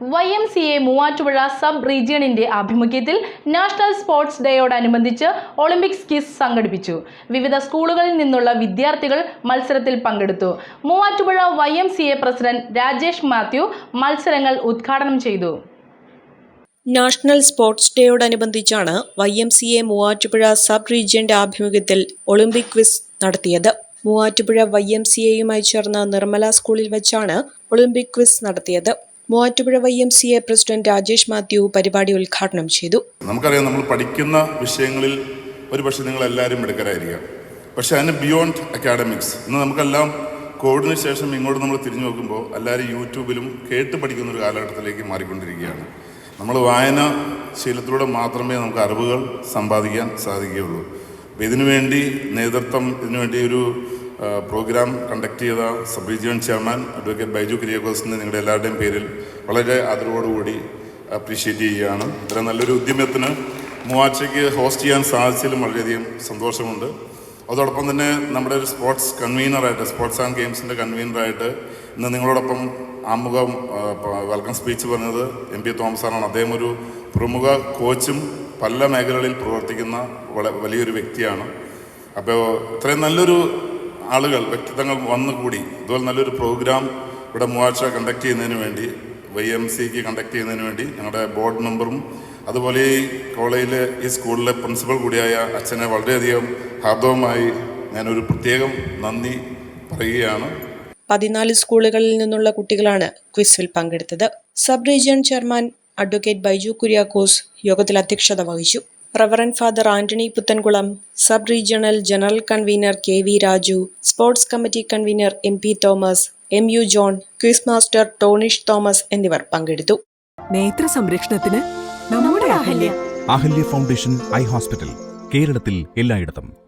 Y M C A Muvattupuzha sub റീജിയണിന്റെ ആഭിമുഖ്യത്തിൽ national sports ഡേയോടനുബന്ധിച്ച് Olympics quiz സംഘടിപ്പിച്ചു. വിവിധ സ്കൂളുകളിൽ നിന്നുള്ള വിദ്യാർത്ഥികൾ മത്സരത്തിൽ പങ്കെടുത്തു. Muvattupuzha Y M C A president Rajesh Mathew മത്സരങ്ങൾ ഉദ്ഘാടനം ചെയ്തു. National sports ഡേയോടനുബന്ധിച്ചാണ് Y M C A Muvattupuzha sub റീജിയന്റെ ആഭിമുഖ്യത്തിൽ ഒളിമ്പിക് ക്വിസ് നടത്തിയത്. മൂവാറ്റുപുഴ വൈ എം സി എയുമായി ചേർന്ന് നിർമ്മല സ്കൂളിൽ വെച്ചാണ് ഒളിമ്പിക് ക്വിസ് നടത്തിയത്. Muvattupuzha Y M C A president Rajesh Mathew പരിപാടി ഉദ്ഘാടനം ചെയ്തു. നമുക്കറിയാം നമ്മൾ പഠിക്കുന്ന വിഷയങ്ങളിൽ ഒരു പക്ഷേ നിങ്ങൾ എല്ലാവരും മിടുക്കരായിരിക്കാം. പക്ഷെ അതിന് ബിയോണ്ട് അക്കാഡമിക്സ് ഇന്ന് നമുക്കെല്ലാം കോവിഡിന് ശേഷം ഇങ്ങോട്ട് നമ്മൾ തിരിഞ്ഞു നോക്കുമ്പോൾ എല്ലാവരും യൂട്യൂബിലും കേട്ട് പഠിക്കുന്ന ഒരു കാലഘട്ടത്തിലേക്ക് മാറിക്കൊണ്ടിരിക്കുകയാണ്. നമ്മൾ വായന ശീലത്തിലൂടെ മാത്രമേ നമുക്ക് അറിവുകൾ സമ്പാദിക്കാൻ സാധിക്കുകയുള്ളൂ. അപ്പോൾ ഇതിനുവേണ്ടി നേതൃത്വം ഇതിനുവേണ്ടി ഒരു പ്രോഗ്രാം കണ്ടക്ട് ചെയ്ത sub region chairman advocate Baiju കുര്യാക്കോസിനെ നിങ്ങളുടെ എല്ലാവരുടെയും പേരിൽ വളരെ ആദരവോടുകൂടി അപ്രീഷിയേറ്റ് ചെയ്യുകയാണ്. ഇത്ര നല്ലൊരു ഉദ്യമത്തിന് മൂവാഴ്ചയ്ക്ക് ഹോസ്റ്റ് ചെയ്യാൻ സാധിച്ചതിലും വളരെയധികം സന്തോഷമുണ്ട്. അതോടൊപ്പം തന്നെ നമ്മുടെ ഒരു സ്പോർട്സ് കൺവീനറായിട്ട് സ്പോർട്സ് ആൻഡ് ഗെയിംസിന്റെ കൺവീനറായിട്ട് ഇന്ന് നിങ്ങളോടൊപ്പം ആമുഖം വെൽക്കം സ്പീച്ച് പറഞ്ഞത് എം പി തോമസ് ആണ് അദ്ദേഹം ഒരു പ്രമുഖ കോച്ചും പല മേഖലകളിൽ പ്രവർത്തിക്കുന്ന വലിയൊരു വ്യക്തിയാണ്. അപ്പോൾ ഇത്രയും നല്ലൊരു ആളുകൾ വ്യക്തിത്വങ്ങൾ വന്നുകൂടി. ഇതുപോലെ നല്ലൊരു പ്രോഗ്രാം ഇവിടെ മൂവാഴ്ച കണ്ടക്ട് ചെയ്യുന്നതിന് വേണ്ടി വൈ എം സിക്ക് കണ്ടക്ട് ചെയ്യുന്നതിന് വേണ്ടി ഞങ്ങളുടെ ബോർഡ് മെമ്പറും അതുപോലെ ഈ കോളേജിലെ ഈ സ്കൂളിലെ പ്രിൻസിപ്പൽ കൂടിയായ അച്ഛനെ വളരെയധികം ഹാർദവമായി ഞാനൊരു പ്രത്യേകം നന്ദി പറയുകയാണ്. പതിനാല് സ്കൂളുകളിൽ നിന്നുള്ള കുട്ടികളാണ് ക്വിസിൽ പങ്കെടുത്തത്. Sub region chairman advocate Baiju Kuriakose യോഗത്തിൽ അധ്യക്ഷത വഹിച്ചു. Reverend father Antony Puthenkulam sub regional general convener K V Raju sports committee convener M P Thomas M U John quiz master Tonish Thomas എന്നിവർ പങ്കെടുത്തു. നേത്ര സംരക്ഷണത്തിന് നമ്മുടെ Ahalya. Ahalya foundation eye hospital കേരളത്തിൽ എല്ലായിടത്തും.